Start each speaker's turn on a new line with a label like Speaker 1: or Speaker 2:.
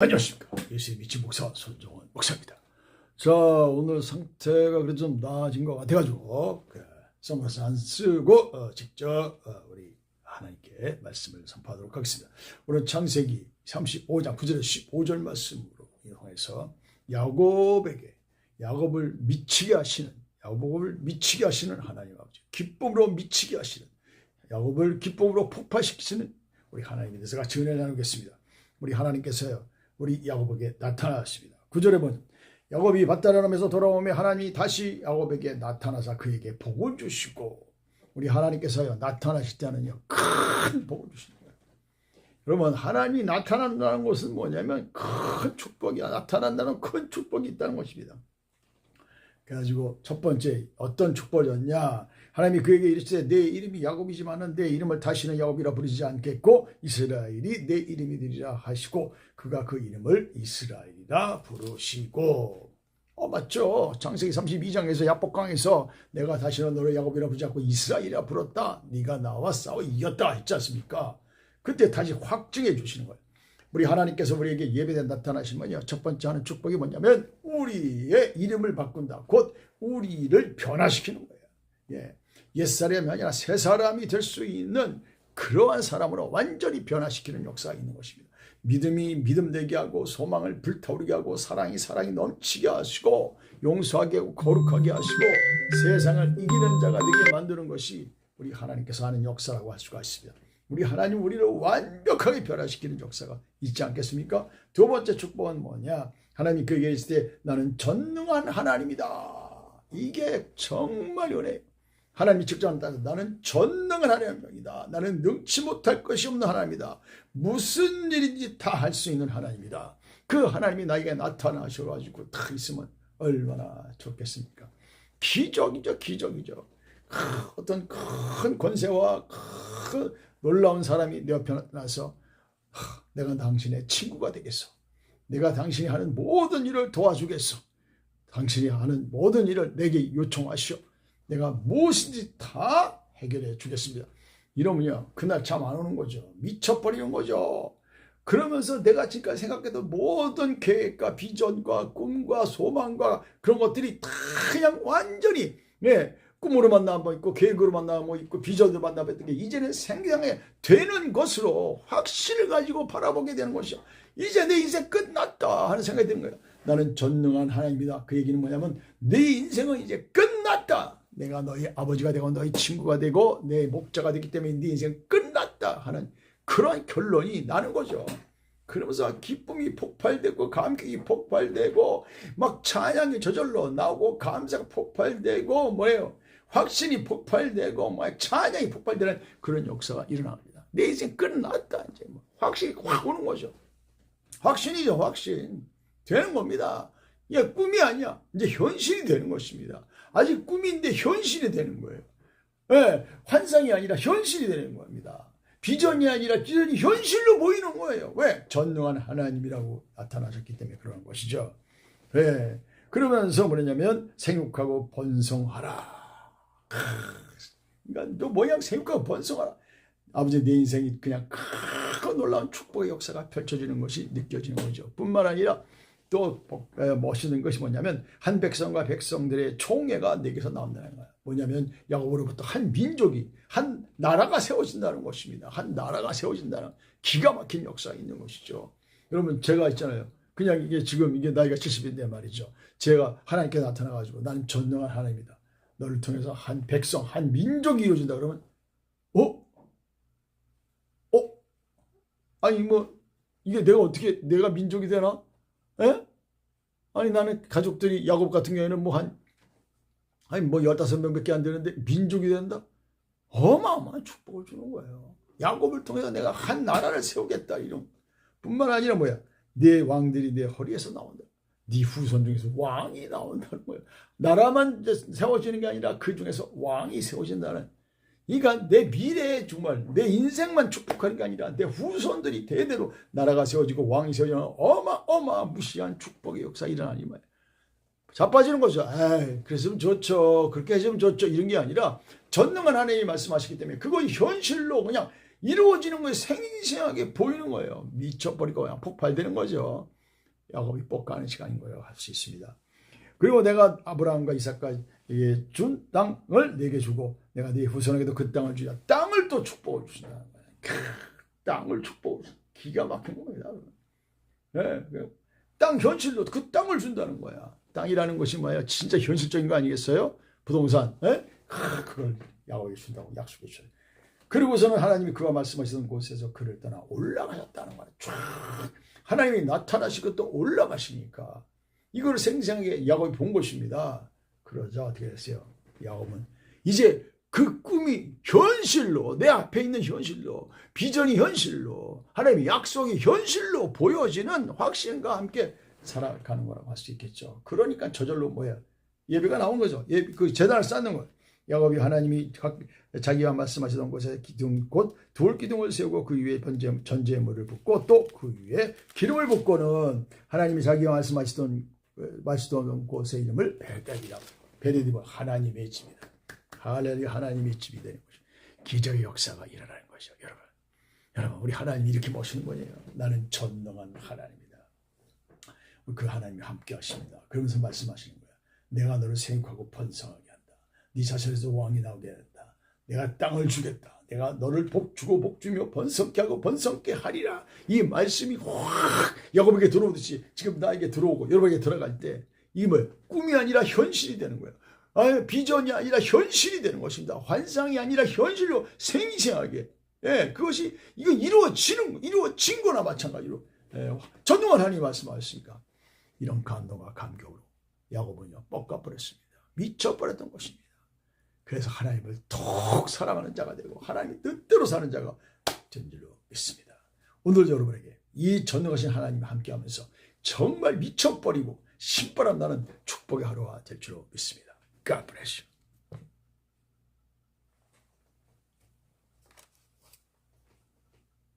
Speaker 1: 안녕하십니까. 예수의 미친 목사 손정원 목사입니다. 자, 오늘 상태가 그래도 좀 나아진 것 같아가지고, 그, 선글라스 안 쓰고, 어, 직접, 어, 우리 하나님께 말씀을 선포하도록 하겠습니다. 오늘 창세기 35장 9절에 15절 말씀으로 이용해서 야곱에게, 야곱을 미치게 하시는, 야곱을 미치게 하시는 하나님 아버지, 기쁨으로 미치게 하시는, 야곱을 기쁨으로 폭발시키시는 우리 하나님에 대해서 같이 은혜 나누겠습니다. 우리 하나님께서요, 우리 야곱에게 나타나십니다. 구절에 보면 야곱이 밭다라면서 돌아오며 하나님이 다시 야곱에게 나타나사 그에게 복을 주시고 우리 하나님께서요 나타나실 때는요 큰 복을 주시는 거예요. 여러분 하나님이 나타난다는 것은 뭐냐면 큰 축복이야 나타난다는 큰 축복이 있다는 것입니다. 그래가지고 첫 번째 어떤 축복이었냐 하나님이 그에게 이르시되 내 이름이 야곱이지만은 내 이름을 다시는 야곱이라 부르지 않겠고 이스라엘이 내 이름이 되리라 하시고 그가 그 이름을 이스라엘이라 부르시고 어 맞죠 창세기 32장에서 야복강에서 내가 다시는 너를 야곱이라 부르지 않고 이스라엘이라 불렀다 네가 나와 싸워 이겼다 했지 않습니까 그때 다시 확증해 주시는 거예요 우리 하나님께서 우리에게 예배에 나타나시면요. 첫 번째 하는 축복이 뭐냐면 우리의 이름을 바꾼다. 곧 우리를 변화시키는 거예요. 예. 옛 사람이 아니라 새 사람이 될 수 있는 그러한 사람으로 완전히 변화시키는 역사가 있는 것입니다. 믿음이 믿음 되게 하고 소망을 불타오르게 하고 사랑이 사랑이 넘치게 하시고 용서하게 하고 거룩하게 하시고 세상을 이기는 자가 되게 만드는 것이 우리 하나님께서 하는 역사라고 할 수가 있습니다. 우리 하나님 우리를 완벽하게 변화시키는 역사가 있지 않겠습니까? 두 번째 축복은 뭐냐? 하나님이 그에게 있을 때 나는 전능한 하나님이다. 이게 정말 연애. 하나님이 직접 따서 나는 전능한 하나님이다. 나는 능치 못할 것이 없는 하나님이다. 무슨 일인지 다 할 수 있는 하나님이다. 그 하나님이 나에게 나타나셔가지고 다 있으면 얼마나 좋겠습니까? 기적이죠, 기적이죠. 어떤 큰 권세와 큰 놀라운 사람이 내 옆에 나서 내가 당신의 친구가 되겠어. 내가 당신이 하는 모든 일을 도와주겠어. 당신이 하는 모든 일을 내게 요청하시오. 내가 무엇인지 다 해결해 주겠습니다. 이러면요, 그날 잠 안 오는 거죠. 미쳐버리는 거죠. 그러면서 내가 지금까지 생각했던 모든 계획과 비전과 꿈과 소망과 그런 것들이 다 그냥 완전히, 예, 꿈으로만 남아 있고 계획으로만 남아 있고 비전으로만 남아 있던 게 이제는 생생하게 되는 것으로 확신을 가지고 바라보게 되는 것이요. 이제 내 인생 끝났다 하는 생각이 드는 거예요. 나는 전능한 하나님이다. 그 얘기는 뭐냐면 내 인생은 이제 끝났다. 내가 너희 아버지가 되고 너희 친구가 되고 내 목자가 되기 때문에 네 인생 끝났다 하는 그런 결론이 나는 거죠. 그러면서 기쁨이 폭발되고 감격이 폭발되고 막 찬양이 저절로 나오고 감사가 폭발되고 뭐예요? 확신이 폭발되고 막 찬양이 폭발되는 그런 역사가 일어납니다. 내 인생 끝났다 이제 뭐 확신이 확 오는 거죠. 확신이죠 확신 되는 겁니다. 이게 꿈이 아니야 이제 현실이 되는 것입니다. 아직 꿈인데 현실이 되는 거예요. 네, 환상이 아니라 현실이 되는 겁니다. 비전이 아니라 비전이 현실로 보이는 거예요. 왜? 전능한 하나님이라고 나타나셨기 때문에 그런 것이죠. 네. 그러면서 뭐냐면 생육하고 번성하라. 그러니까 너 모양 생육하고 번성하라. 아버지 내 인생이 그냥 크고 놀라운 축복의 역사가 펼쳐지는 것이 느껴지는 거죠. 뿐만 아니라 또 멋있는 것이 뭐냐면 한 백성과 백성들의 총회가 내게서 나온다는 거예요. 뭐냐면 야곱으로부터 한 민족이 한 나라가 세워진다는 것입니다. 한 나라가 세워진다는 기가 막힌 역사가 있는 것이죠. 여러분 제가 있잖아요. 그냥 이게 지금 이게 나이가 70인데 말이죠. 제가 하나님께 나타나 가지고 나는 전능한 하나님이다. 너를 통해서 한 백성, 한 민족이 이루어진다 그러면 어? 어? 아니 뭐 이게 내가 어떻게 내가 민족이 되나? 에? 아니 나는 가족들이 야곱 같은 경우에는 뭐 한 아니 뭐 15명밖에 안 되는데 민족이 된다? 어마어마한 축복을 주는 거예요. 야곱을 통해서 내가 한 나라를 세우겠다 이런 뿐만 아니라 뭐야 내 왕들이 내 허리에서 나온다. 네 후손 중에서 왕이 나온다는 거예요. 나라만 세워지는 게 아니라 그 중에서 왕이 세워진다는 그러니까 내 미래에 정말 내 인생만 축복하는 게 아니라 내 후손들이 대대로 나라가 세워지고 왕이 세워지는 어마어마 무시한 축복의 역사가 일어나니 말이에요. 자빠지는 거죠. 에이, 그랬으면 좋죠. 그렇게 해주면 좋죠. 이런 게 아니라 전능한 하나님이 말씀하시기 때문에 그건 현실로 그냥 이루어지는 거에 생생하게 보이는 거예요. 미쳐버리고 그냥 폭발되는 거죠. 야곱이 뻑가는 시간인 거예요. 할 수 있습니다. 그리고 내가 아브라함과 이삭과 이게 준 땅을 내게 주고 내가 네 후손에게도 그 땅을 주자. 땅을 또 축복을 거예요. 크, 땅을 축복을 주 기가 막힌 겁니다. 예, 그땅 현실로 그 땅을 준다는 거야. 땅이라는 것이 뭐야? 진짜 현실적인 거 아니겠어요? 부동산. 예? 크, 그걸 야곱이 준다고 약속해 줘요. 그리고서는 하나님이 그가 말씀하시던 곳에서 그를 떠나 올라가셨다는. 쫙 하나님이 나타나시고 또 올라가시니까 이걸 생생하게 야곱이 본 것입니다. 그러자 어떻게 됐어요? 야곱은 이제 그 꿈이 현실로 내 앞에 있는 현실로 비전이 현실로 하나님의 약속이 현실로 보여지는 확신과 함께 살아가는 거라고 할 수 있겠죠. 그러니까 저절로 뭐야 예배가 나온 거죠. 예배, 그 재단을 쌓는 거예요. 야곱이 하나님이 각, 자기가 말씀하시던 곳에 기둥 곧 돌 기둥을 세우고 그 위에 번제, 전제물을 붓고 또 그 위에 기름을 붓고는 하나님이 자기가 말씀하시던 마시던 곳의 이름을 베델이라고 뭐 하나님의 집이다. 할렐루야 하나님의 집이 되는 것이 기적의 역사가 일어나는 것이요 여러분. 여러분 우리 하나님이 이렇게 모시는 거예요. 나는 전능한 하나님이다. 그 하나님이 함께 하십니다. 그러면서 말씀하시는 거야. 내가 너를 생육하고 번성하게 한다. 네 자손에서 왕이 나오게 한다. 내가 땅을 주겠다. 내가 너를 복 주고 복 주며 번성케 하고 번성케 하리라. 이 말씀이 확 야곱에게 들어오듯이 지금 나에게 들어오고 여러분에게 들어갈 때 이게 뭐예요? 꿈이 아니라 현실이 되는 거예요. 아, 비전이 아니라 현실이 되는 것입니다. 환상이 아니라 현실로 생생하게. 예, 그것이 이거 이루어지는 이루어진 거나 마찬가지로 예, 전능한 하나님 말씀하셨으니까 이런 감동과 감격으로 야곱은요 뻑가버렸습니다. 미쳐버렸던 것입니다. 그래서 하나님을 톡 사랑하는 자가 되고 하나님의 뜻대로 사는 자가 된 줄로 믿습니다. 오늘 여러분에게 이 전능하신 하나님과 함께하면서 정말 미쳐버리고 신바람 나는 축복의 하루가 될 줄로 믿습니다. God bless you.